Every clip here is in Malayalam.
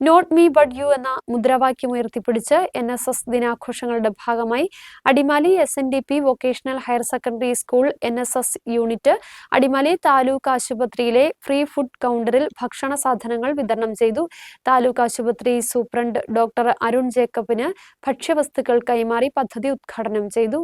നോട്ട് മീ ബട്ട് യു എന്ന മുദ്രാവാക്യം ഉയർത്തിപ്പിടിച്ച് എൻ എസ് എസ് ദിനാഘോഷങ്ങളുടെ ഭാഗമായി Adimali S N D P vocational higher secondary school N S S unit Adimali taluk ആശുപത്രിയിലെ ഫ്രീ ഫുഡ് കൗണ്ടറിൽ ഭക്ഷണ സാധനങ്ങൾ വിതരണം ചെയ്തു. താലൂക്ക് ആശുപത്രി സൂപ്രണ്ട് ഡോക്ടർ അരുൺ ജേക്കബിന് ഭക്ഷ്യവസ്തുക്കൾ കൈമാറി പദ്ധതി ഉദ്ഘാടനം ചെയ്തു.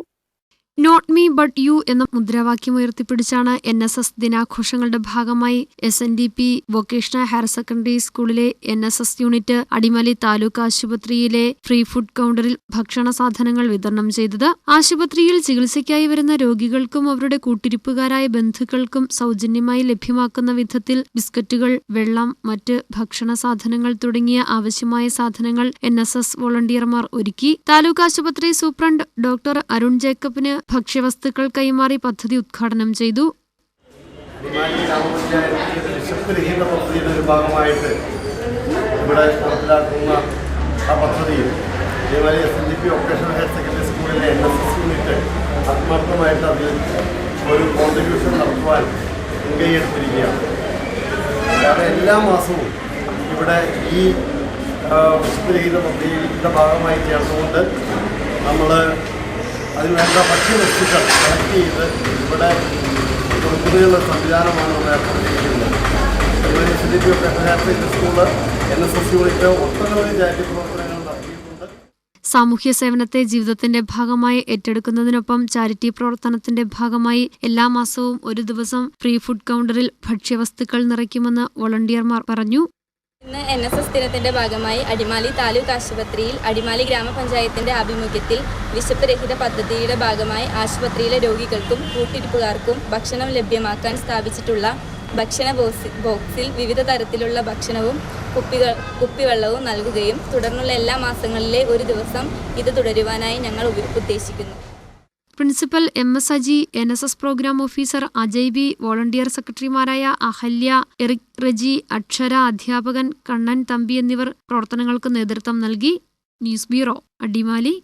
നോട്ട് മീ ബട്ട് യു എന്ന മുദ്രാവാക്യം ഉയർത്തിപ്പിടിച്ചാണ് എൻ എസ് എസ് ദിനാഘോഷങ്ങളുടെ ഭാഗമായി S N D P vocational higher secondary സ്കൂളിലെ N S S unit Adimali taluk ആശുപത്രിയിലെ ഫ്രീ ഫുഡ് കൗണ്ടറിൽ ഭക്ഷണ സാധനങ്ങൾ വിതരണം ചെയ്തത്. ആശുപത്രിയിൽ ചികിത്സയ്ക്കായി വരുന്ന രോഗികൾക്കും അവരുടെ കൂട്ടിരിപ്പുകാരായ ബന്ധുക്കൾക്കും സൗജന്യമായി ലഭ്യമാക്കുന്ന വിധത്തിൽ ബിസ്ക്കറ്റുകൾ വെള്ളം മറ്റ് ഭക്ഷണ സാധനങ്ങൾ തുടങ്ങിയ ആവശ്യമായ സാധനങ്ങൾ എൻ എസ് എസ് വോളണ്ടിയർമാർ ഒരുക്കി. താലൂക്ക് ആശുപത്രി സൂപ്രണ്ട് ഡോക്ടർ അരുൺ ജേക്കബിന് ഭക്ഷ്യവസ്തുക്കൾ കൈമാറി പദ്ധതി ഉദ്ഘാടനം ചെയ്തു. എല്ലാ മാസവും ഇവിടെ ഈ വിശുദ്ധരഹിത രഹിത പദ്ധതിയുടെ ഭാഗമായി ചേർന്നുകൊണ്ട് നമ്മൾ അതിനുവേണ്ട ഭക്ഷ്യവസ്തുക്കൾ കളക്ട് ചെയ്ത് ഇവിടെ കൊടുക്കുന്നതിനുള്ള സംവിധാനമാണ് നമ്മൾ ഏർപ്പെടുത്തിയിരിക്കുന്നത് അതുപോലെ എസ് ഡി പി ഒക്കെ school N S S unit ഒട്ടനവധി ചാരിറ്റി പ്രവർത്തനങ്ങൾ സാമൂഹ്യ സേവനത്തെ ജീവിതത്തിന്റെ ഭാഗമായി ഏറ്റെടുക്കുന്നതിനൊപ്പം ചാരിറ്റി പ്രവർത്തനത്തിന്റെ ഭാഗമായി എല്ലാ മാസവും ഒരു ദിവസം ഫ്രീ ഫുഡ് കൗണ്ടറിൽ ഭക്ഷ്യവസ്തുക്കൾ നിറയ്ക്കുമെന്ന് വോളണ്ടിയർമാർ പറഞ്ഞു. ഇന്ന് എൻ എസ് എസ് ദിനത്തിന്റെ ഭാഗമായി അടിമാലി താലൂക്ക് ആശുപത്രിയിൽ അടിമാലി ഗ്രാമപഞ്ചായത്തിന്റെ ആഭിമുഖ്യത്തിൽ വിശപ്പ് രഹിത പദ്ധതിയുടെ ഭാഗമായി ആശുപത്രിയിലെ രോഗികൾക്കും കൂട്ടിരിപ്പുകാർക്കും ഭക്ഷണം ലഭ്യമാക്കാൻ സ്ഥാപിച്ചിട്ടുള്ള ഭക്ഷണ ബോക്സിൽ വിവിധ തരത്തിലുള്ള ഭക്ഷണവും കുപ്പികൾ കുപ്പിവെള്ളവും നൽകുകയും തുടർന്നുള്ള എല്ലാ മാസങ്ങളിലെ ഒരു ദിവസം ഇത് തുടരുവാനായി ഞങ്ങൾ ഉദ്ദേശിക്കുന്നു. Principal M S Aji N S S programme officer Ajay B volunteer സെക്രട്ടറിമാരായ അഹല്യ എറിക് റജി അക്ഷര അധ്യാപകൻ കണ്ണൻ തമ്പി എന്നിവർ പ്രവർത്തനങ്ങൾക്ക് നേതൃത്വം നൽകി. News bureau Adimali.